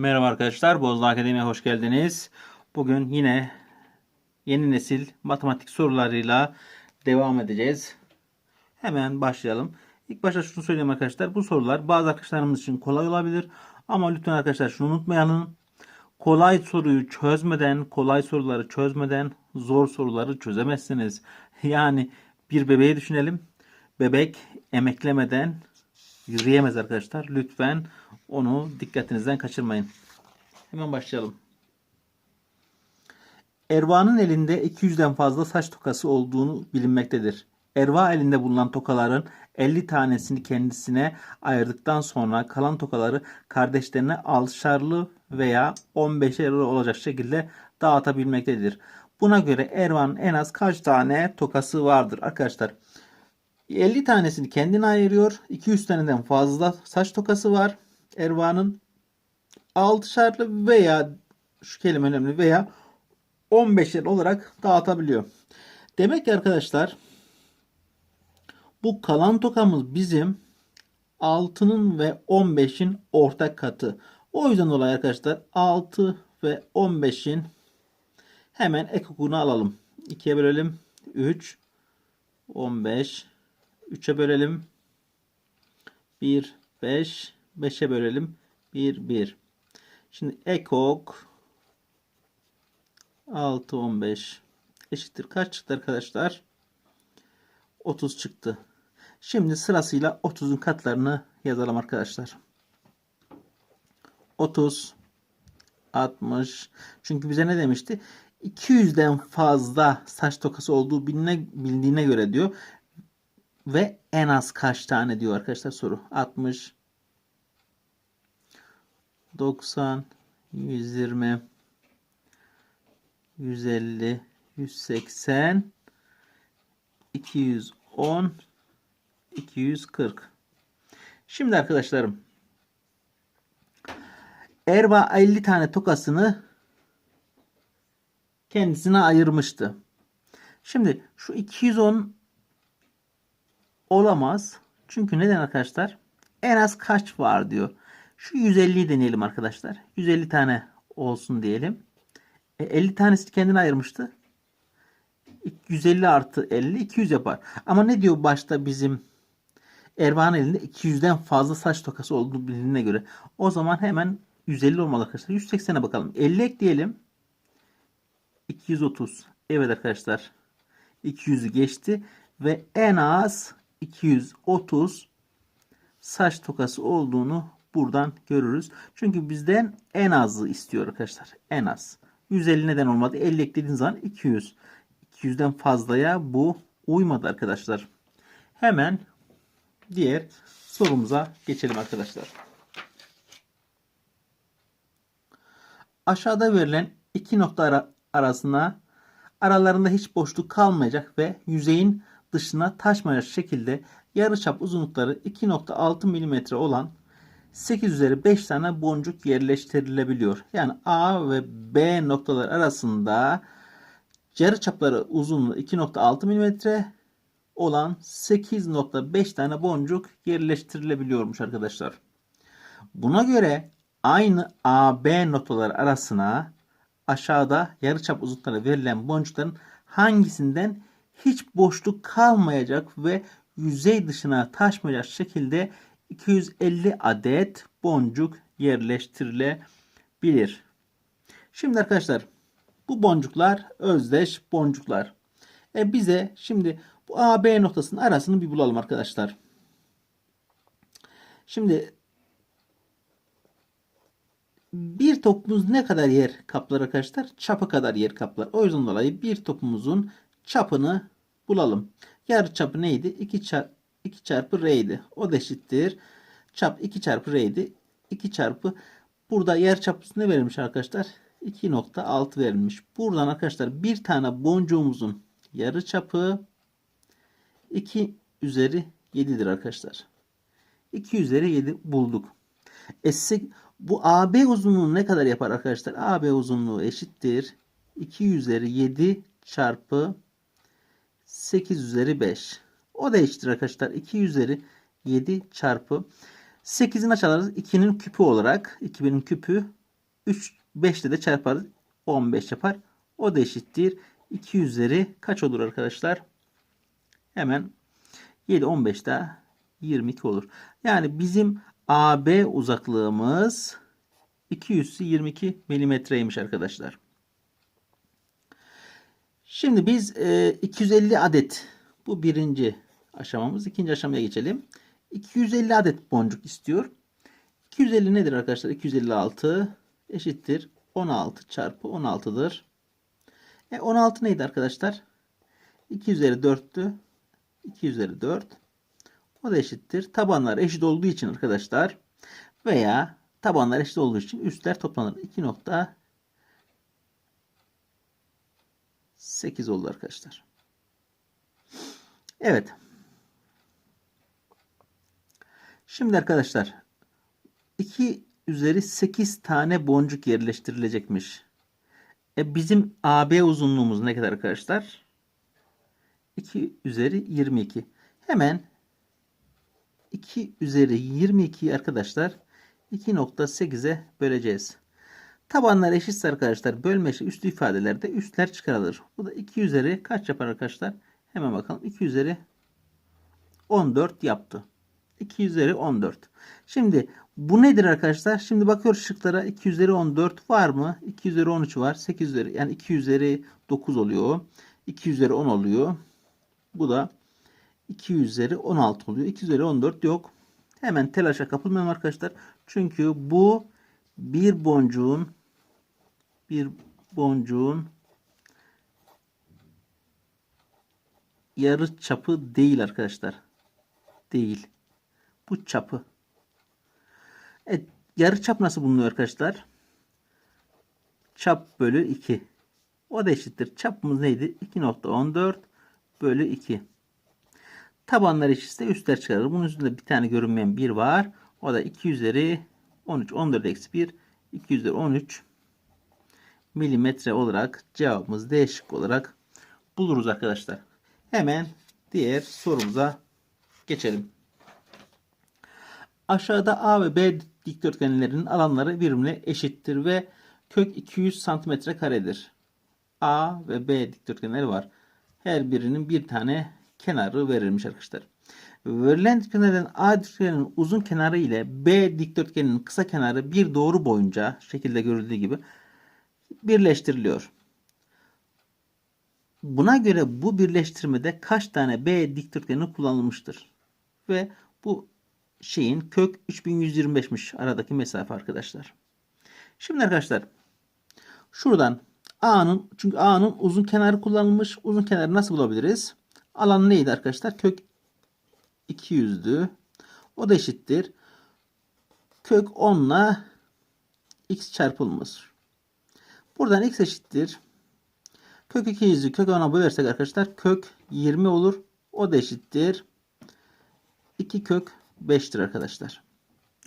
Merhaba arkadaşlar, Bozda Akademi'ye hoş geldiniz. Bugün yine yeni nesil matematik sorularıyla devam edeceğiz. Hemen başlayalım. İlk başta şunu söyleyeyim arkadaşlar. Bu sorular bazı arkadaşlarımız için kolay olabilir. Ama lütfen arkadaşlar şunu unutmayalım. Kolay soruyu çözmeden, kolay soruları çözmeden zor soruları çözemezsiniz. Yani bir bebeği düşünelim. Bebek emeklemeden yürüyemez arkadaşlar. Lütfen onu dikkatinizden kaçırmayın. Hemen başlayalım. Erva'nın elinde 200'den fazla saç tokası olduğunu bilinmektedir. Erva elinde bulunan tokaların 50 tanesini kendisine ayırdıktan sonra kalan tokaları kardeşlerine alışarlı veya 15'er olacak şekilde dağıtabilmektedir. Buna göre Erva'nın en az kaç tane tokası vardır arkadaşlar? 50 tanesini kendine ayırıyor. 200 taneden fazla saç tokası var. Erva'nın 6'şarlı veya şu kelime önemli veya 15'er olarak dağıtabiliyor. Demek ki arkadaşlar bu kalan tokamız bizim 6'nın ve 15'in ortak katı. O yüzden dolayı arkadaşlar 6 ve 15'in hemen ekokunu alalım. 2'ye bölelim. 3 15 3'e bölelim. 1 5 5'e bölelim. 1 1. Şimdi ekok 6 15 eşittir kaç çıktı arkadaşlar? 30 çıktı. Şimdi sırasıyla 30'un katlarını yazalım arkadaşlar. 30 60 çünkü bize ne demişti? 200'den fazla saç tokası olduğu biline, bildiğine göre diyor. Ve en az kaç tane diyor arkadaşlar soru. 60 90 120 150 180 210 240 Şimdi arkadaşlarım Erva 50 tane tokasını kendisine ayırmıştı. Şimdi şu 210 olamaz. Çünkü neden arkadaşlar? En az kaç var diyor. Şu 150'yi deneyelim arkadaşlar. 150 tane olsun diyelim. E, 50 tanesi kendine ayırmıştı. 150 artı 50 200 yapar. Ama ne diyor başta bizim Erva'nın elinde 200'den fazla saç tokası olduğu bilindiğine göre. O zaman hemen 150 olmalı arkadaşlar. 180'e bakalım. 50 ekleyelim. 230. Evet arkadaşlar. 200'ü geçti. Ve en az 230 saç tokası olduğunu buradan görürüz. Çünkü bizden en azı istiyor arkadaşlar. En az. 150 neden olmadı? 50 eklediğiniz zaman 200. 200'den fazlaya bu uymadı arkadaşlar. Hemen diğer sorumuza geçelim arkadaşlar. Aşağıda verilen iki nokta ara arasına aralarında hiç boşluk kalmayacak ve yüzeyin dışına taşmayacak şekilde yarıçap uzunlukları 2.6 mm olan 8 üzeri 5 tane boncuk yerleştirilebiliyor. Yani A ve B noktalar arasında yarıçapları uzunluğu 2.6 mm olan 8.5 tane boncuk yerleştirilebiliyormuş arkadaşlar. Buna göre aynı AB noktalar arasına aşağıda yarıçap uzunlukları verilen boncukların hangisinden hiç boşluk kalmayacak ve yüzey dışına taşmayacak şekilde 250 adet boncuk yerleştirilebilir. Şimdi arkadaşlar bu boncuklar özdeş boncuklar. E bize şimdi bu AB noktasının arasını bir bulalım arkadaşlar. Şimdi bir topumuz ne kadar yer kaplar arkadaşlar? Çapı kadar yer kaplar. O yüzden dolayı bir topumuzun çapını bulalım. Yarı çapı neydi? 2 çarpı 2 çarpı r'ydi. O da eşittir. Çap 2 çarpı r'ydi. 2 çarpı burada yer çapısı ne verilmiş arkadaşlar? 2.6 verilmiş. Buradan arkadaşlar bir tane boncuğumuzun yarı çapı 2 üzeri 7'dir arkadaşlar. 2 üzeri 7 bulduk. E, bu AB uzunluğu ne kadar yapar arkadaşlar? AB uzunluğu eşittir. 2 üzeri 7 çarpı 8 üzeri 5. O da eşittir arkadaşlar. 2 üzeri 7 çarpı 8'in aşağıları 2'nin küpü olarak 2000'in küpü 3 5 ile de çarparız. 15 yapar. O da eşittir. 2 üzeri kaç olur arkadaşlar? Hemen 7 15 daha 22 olur. Yani bizim AB uzaklığımız 222 milimetreymiş arkadaşlar. Şimdi biz e, 250 adet bu birinci aşamamız. ikinci aşamaya geçelim. 250 adet boncuk istiyor. 250 nedir arkadaşlar? 256 eşittir 16 çarpı 16'dır. E 16 neydi arkadaşlar? 2 üzeri 4'tü. 2 üzeri 4. O da eşittir. Tabanlar eşit olduğu için arkadaşlar veya tabanlar eşit olduğu için üstler toplanır. 2.8 oldu arkadaşlar. Evet. Şimdi arkadaşlar 2 üzeri 8 tane boncuk yerleştirilecekmiş. E bizim AB uzunluğumuz ne kadar arkadaşlar? 2 üzeri 22. Hemen 2 üzeri 22'yi arkadaşlar 2.8'e böleceğiz. Tabanlar eşitse arkadaşlar bölme eşit üstü ifadelerde üstler çıkarılır. Bu da 2 üzeri kaç yapar arkadaşlar? Hemen bakalım. 2 üzeri 14 yaptı. 2 üzeri 14. Şimdi bu nedir arkadaşlar? Şimdi bakıyoruz şıklara 2 üzeri 14 var mı? 2 üzeri 13 var. 8 üzeri yani 2 üzeri 9 oluyor. 2 üzeri 10 oluyor. Bu da 2 üzeri 16 oluyor. 2 üzeri 14 yok. Hemen telaşa kapılmayalım arkadaşlar. Çünkü bu bir boncuğun bir boncuğun yarı çapı değil arkadaşlar. Değil. Bu çapı. Evet, yarı çap nasıl bulunuyor arkadaşlar? Çap bölü 2. O da eşittir. Çapımız neydi? 2.14 bölü 2. Tabanlar eşitse üstler çıkarır. Bunun üstünde bir tane görünmeyen 1 var. O da 2 üzeri 13. 14 eksi 1. 2 üzeri 13 milimetre olarak cevabımız D şıkkı olarak buluruz arkadaşlar. Hemen diğer sorumuza geçelim. Aşağıda A ve B dikdörtgenlerinin alanları birbirine eşittir ve kök 200 santimetre karedir. A ve B dikdörtgenleri var. Her birinin bir tane kenarı verilmiş arkadaşlar. Verilen dikdörtgenden A dikdörtgeninin uzun kenarı ile B dikdörtgeninin kısa kenarı bir doğru boyunca şekilde görüldüğü gibi birleştiriliyor. Buna göre bu birleştirmede kaç tane B dikdörtgeni kullanılmıştır? Ve bu şeyin kök 3125'miş aradaki mesafe arkadaşlar. Şimdi arkadaşlar şuradan A'nın çünkü A'nın uzun kenarı kullanılmış. Uzun kenarı nasıl bulabiliriz? Alan neydi arkadaşlar? Kök 200'dü. O da eşittir. Kök 10 ile x çarpılmış. Buradan x eşittir. Kök 200'ü kök 10'a bölersek arkadaşlar kök 20 olur. O da eşittir. 2 kök 5'tir arkadaşlar.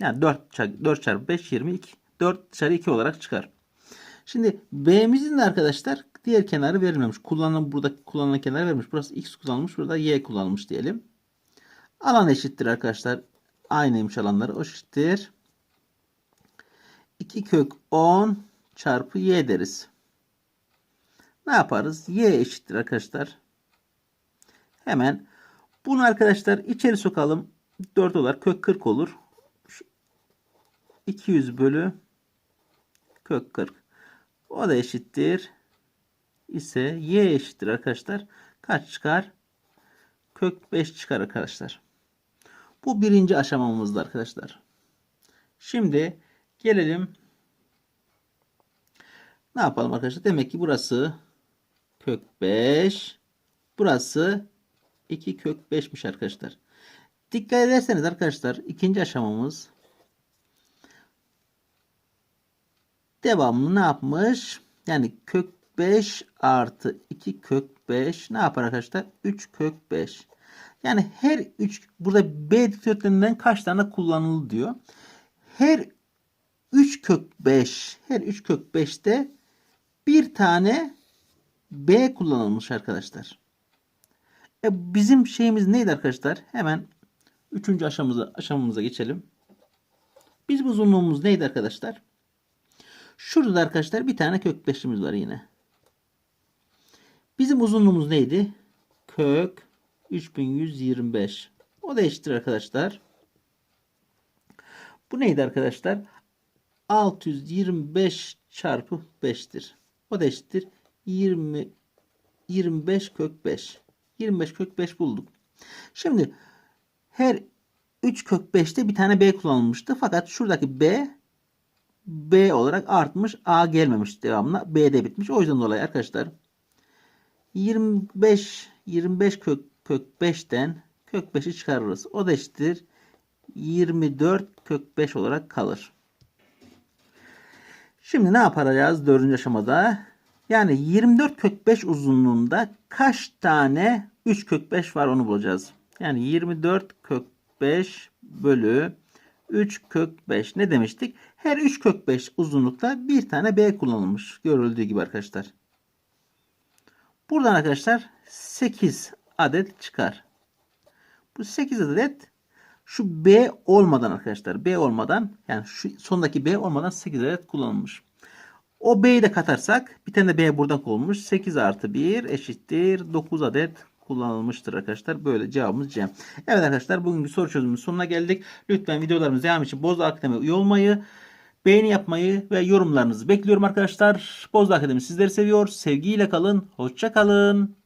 Yani 4 çarpı, 4 çarpı 5 22. 4 çarpı 2 olarak çıkar. Şimdi B'mizin de arkadaşlar diğer kenarı verilmemiş. Kullanılan burada kullanılan kenar verilmiş. Burası x kullanılmış. Burada y kullanılmış diyelim. Alan eşittir arkadaşlar. Aynıymış alanları. O eşittir. 2 kök 10 çarpı y deriz. Ne yaparız? Y eşittir arkadaşlar. Hemen bunu arkadaşlar içeri sokalım. 4 olarak kök 40 olur. 200 bölü kök 40. O da eşittir. ise y eşittir arkadaşlar. Kaç çıkar? Kök 5 çıkar arkadaşlar. Bu birinci aşamamızda arkadaşlar. Şimdi gelelim. Ne yapalım arkadaşlar? Demek ki burası kök 5. Burası 2 kök 5'miş arkadaşlar. Dikkat ederseniz arkadaşlar ikinci aşamamız devamlı ne yapmış? Yani kök 5 artı 2 kök 5 ne yapar arkadaşlar? 3 kök 5. Yani her 3 burada B dikdörtgeninden kaç tane kullanıldı diyor. Her 3 kök 5 her 3 kök 5'te bir tane B kullanılmış arkadaşlar. E bizim şeyimiz neydi arkadaşlar? Hemen üçüncü aşamamıza, aşamamıza geçelim. Bizim uzunluğumuz neydi arkadaşlar? Şurada da arkadaşlar bir tane kök 5'imiz var yine. Bizim uzunluğumuz neydi? Kök 3125. O da arkadaşlar. Bu neydi arkadaşlar? 625 çarpı 5'tir. O da eşittir. 20 25 kök 5. 25 kök 5 bulduk. Şimdi her 3 kök 5'te bir tane b kullanılmıştı. Fakat şuradaki b b olarak artmış. a gelmemiş devamına. b'de bitmiş. O yüzden dolayı arkadaşlar 25 25 kök kök 5'ten kök 5'i çıkarırız. O da eşittir 24 kök 5 olarak kalır. Şimdi ne yapacağız dördüncü aşamada? Yani 24 kök 5 uzunluğunda kaç tane 3 kök 5 var onu bulacağız. Yani 24 kök 5 bölü 3 kök 5 ne demiştik? Her 3 kök 5 uzunlukta bir tane B kullanılmış. Görüldüğü gibi arkadaşlar. Buradan arkadaşlar 8 adet çıkar. Bu 8 adet şu B olmadan arkadaşlar B olmadan yani şu sondaki B olmadan 8 adet kullanılmış. O B'yi de katarsak bir tane de B buradan konulmuş. 8 artı 1 eşittir 9 adet kullanılmıştır arkadaşlar. Böyle cevabımız C. Evet arkadaşlar bugünkü soru çözümümüzün sonuna geldik. Lütfen videolarımız devam için Bozdağ Akademi'ye üye olmayı, beğeni yapmayı ve yorumlarınızı bekliyorum arkadaşlar. Bozdağ Akademi sizleri seviyor. Sevgiyle kalın. Hoşça kalın.